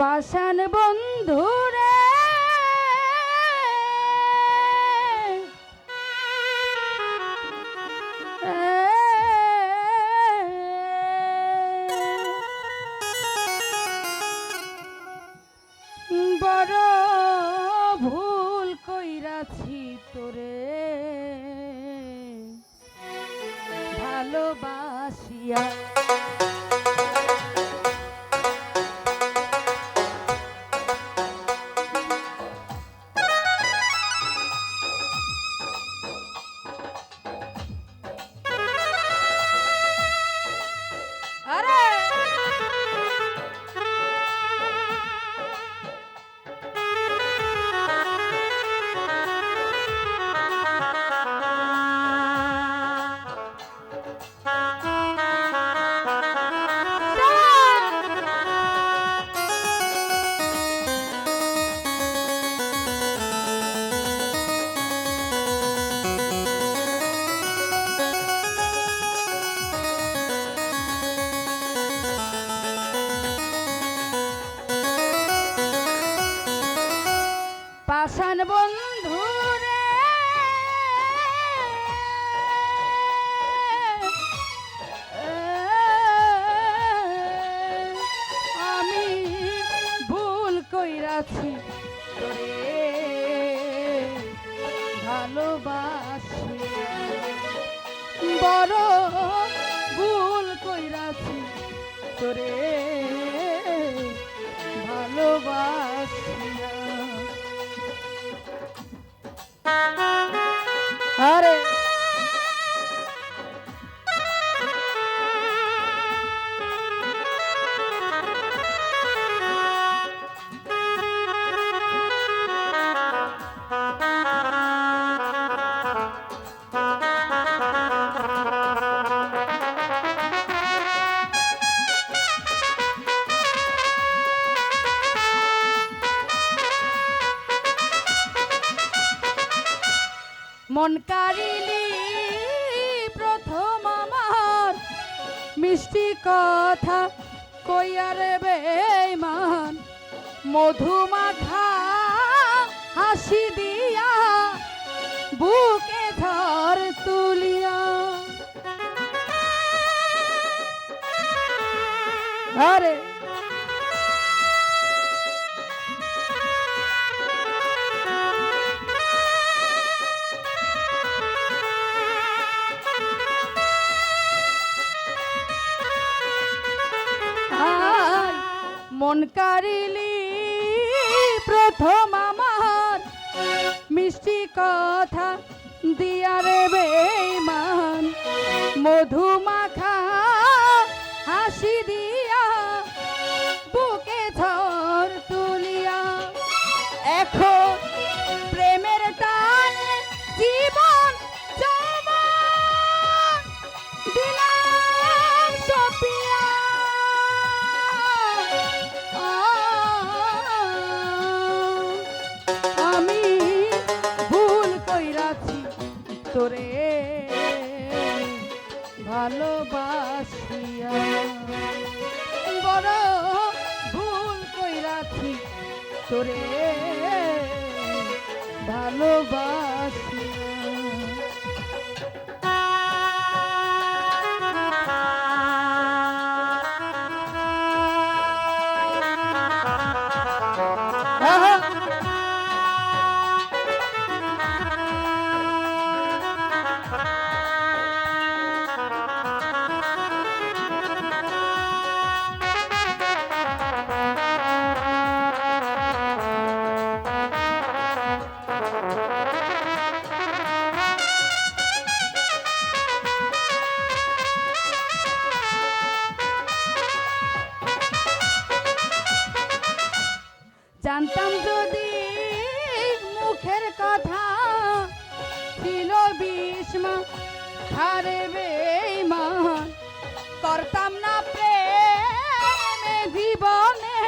পাষাণ বন্ধুরে। বড় ভুল কইরাছি ভালোবাসিয়া ভালোবাসি। বড় ভুল কইরাছি তোরে ভালোবাসিয়া মন কারিলি, প্রথম আমার। মিষ্টি কথা কইয়ার বেমান মধুমাখা হাসি দিয়া বুকে ধর তুলিয়া। আরে মন কারিলি প্রথম আমার। মিষ্টি কথা দিয়ারে বেমান মধুমাখা হাসি দিয়া জানতাম যদি মুখের কথা ছিল বিষ্মা হারে বেমান করতাম না প্রেমে, জীবনে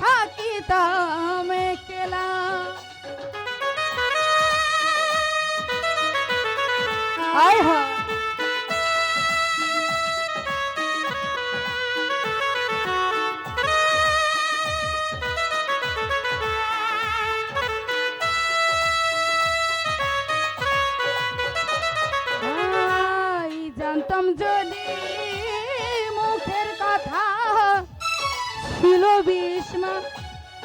থাকিতাম কেলা আয় হা ছিল বিষ্মা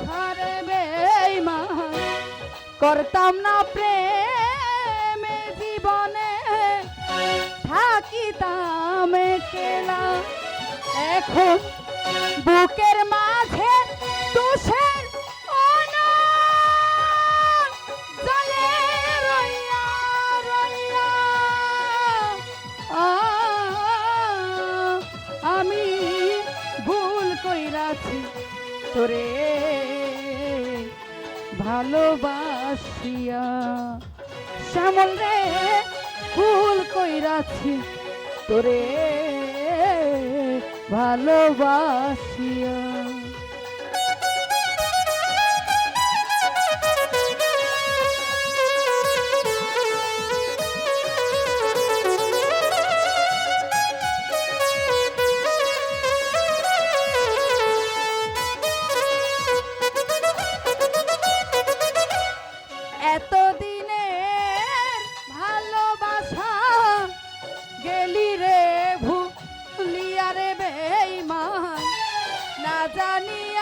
ঘরে বেমা করতাম না প্রেমে জীবনে থাকিতাম কেলা এখন বুকের মাঝে ভালোবাসিয়া শ্যামল রে ফুল কইরাছি তোরে ভালোবাসিয়া। না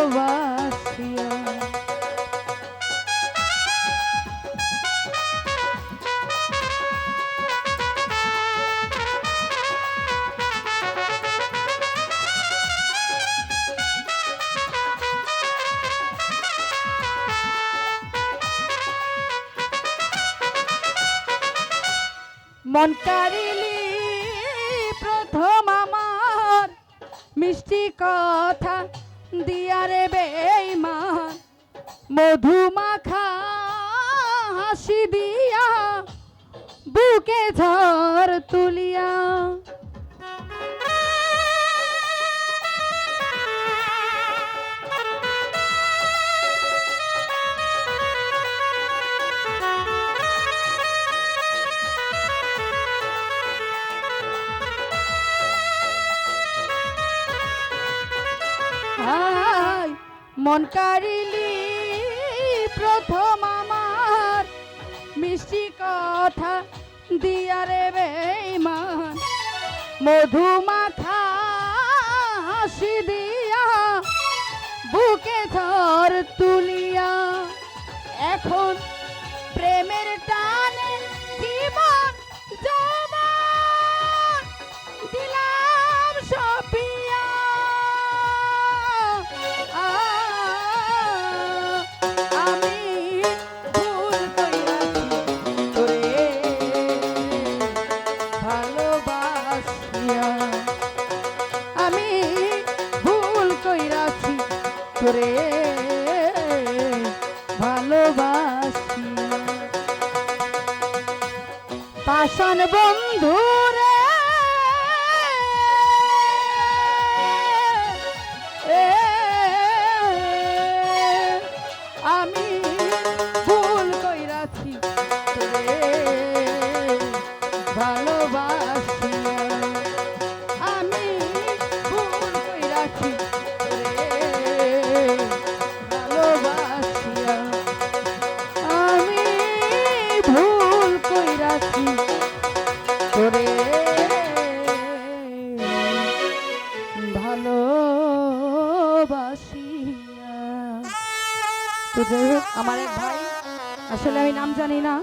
ভালোবাসিয়া মন কারিলি মিষ্টি কথা। দিয়ারে বেইমান মধু মাখা হাসি দিয়া বুকে ঝড় তুলিয়া মন কারিলি প্রথম আমার। মিষ্টি কথা দিয়ারে বেইমান মধু মাখা হাসি দিয়া বুকে ধর তুলিয়া। এখন প্রেমের টানে আসলে আমি নাম জানি না।